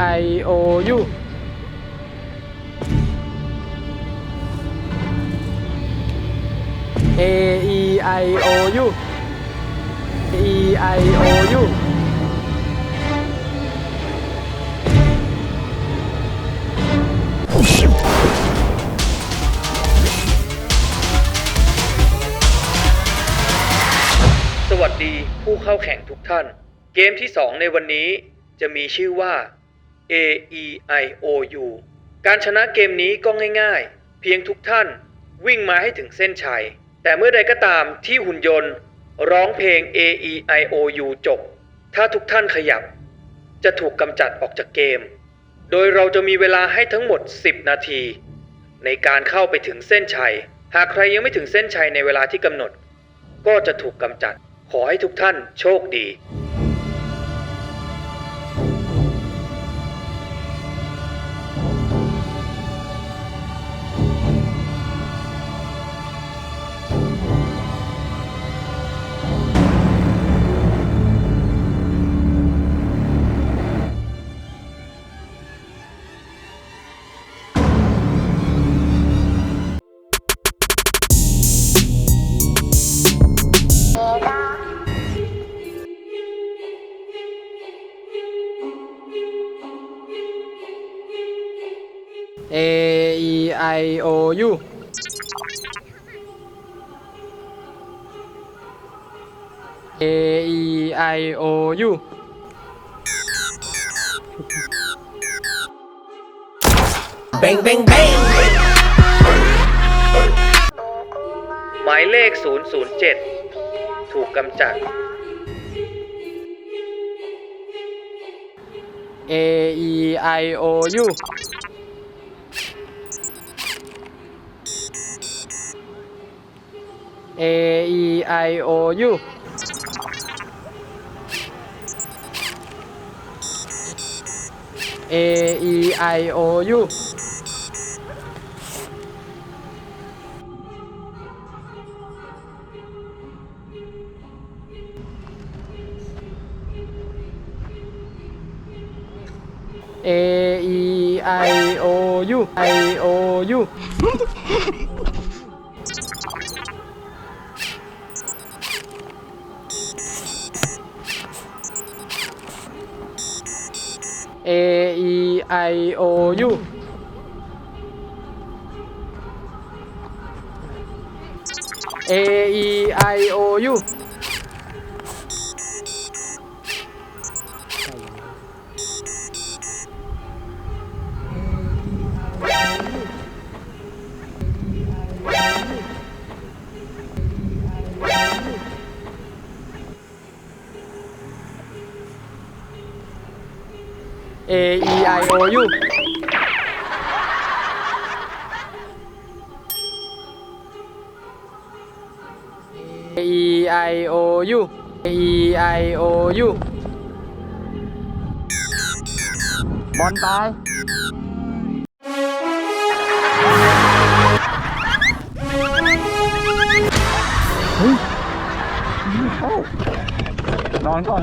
I O U A E I O U E I O U สวัสดีผู้เข้าแข่งทุกท่าน เกมที่ 2 ในวันนี้จะมีชื่อว่า A E I O U การชนะเกมนี้ก็ง่ายๆ เพียงทุกท่านวิ่งมาให้ถึงเส้นชัย แต่เมื่อใดก็ตามที่หุ่นยนต์ ร้องเพลง A E I O U จบ ถ้าทุกท่านขยับ จะถูกกำจัดออกจากเกม โดยเราจะมีเวลาให้ทั้งหมด 10 นาที ในการเข้าไปถึงเส้นชัย หากใครยังไม่ถึงเส้นชัยในเวลาที่กำหนด ก็จะถูกกำจัด ขอให้ทุกท่านโชคดี I O U A E I O U หมายเลข 007 ถูกกำจัด A E I O U A E I O U. A E I O U. A E I O U. I O U. A E I O U. A E I O U A E I O U A E I O U A E I O U บอลตายนอนก่อน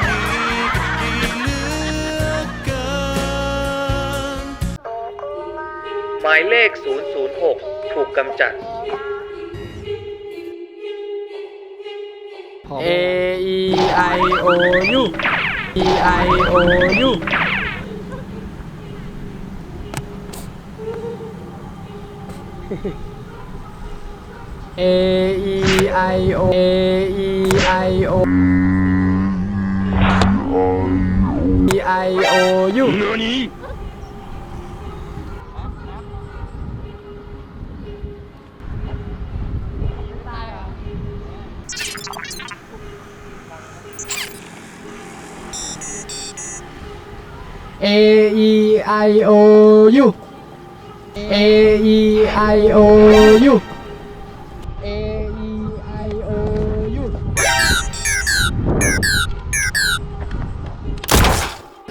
ายเลข 006 ถูกกำจัด A E I O U E I O U A E I O A E I O E I O U เอ E I O U A E I O U A E I O U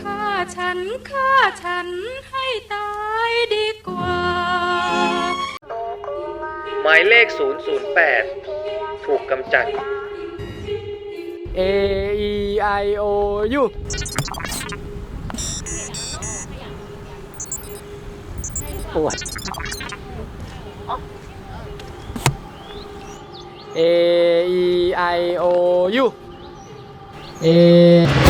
ฆ่าฉันฆ่าฉันให้ตายดีกว่า หมายเลข 008 ถูกกำจัด A E I O U ปวด A E I O U A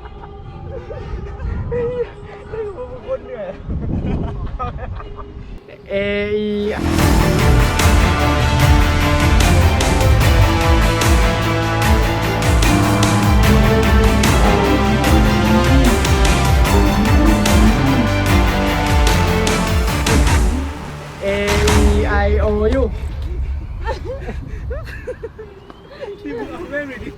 E I O U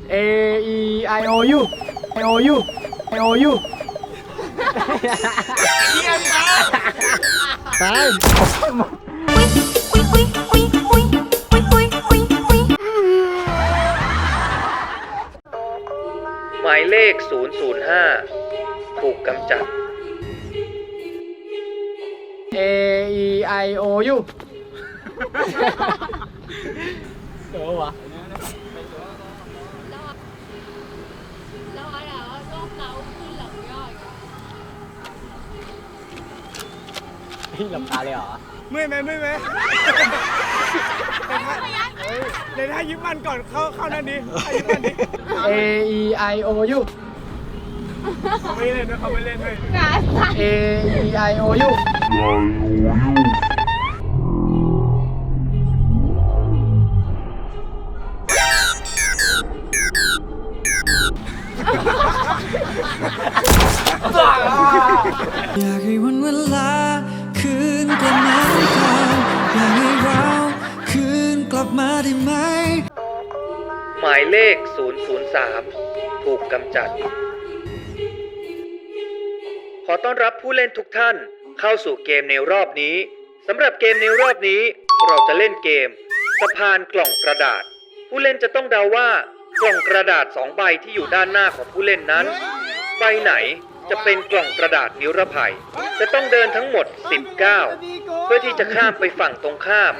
A E I O U I O U I O U ตายหมายเลข 005 ถูกกำจัด A E I O U เออวะ แล้วอะไรอะก็เกาขึ้นหลังย่อย พี่หลับตาเลยเหรอเมื่อยไหมเมื่อยไหมเดี๋ยวถ้ายิ้มมันก่อนเข้าเข้านั่นดีถ้ายิ้มมันดี A E I O U เขาไม่เล่นด้วยเขาไม่เล่นด้วย A E I O U อย มาได้ไหม หมายเลข 003 ถูกกำจัด ขอต้อนรับผู้เล่นทุกท่านเข้าสู่เกมในรอบนี้สำหรับเกมในรอบนี้เราจะเล่นเกม สะพานกล่องกระดาษ ผู้เล่นจะต้องเดาว่ากล่องกระดาษสองใบที่อยู่ด้านหน้าของผู้เล่นนั้น ใบไหนจะเป็นกล่องกระดาษนิรภัย จะต้องเดินทั้งหมด10ก้าวเพื่อที่จะข้ามไปฝั่งตรงข้าม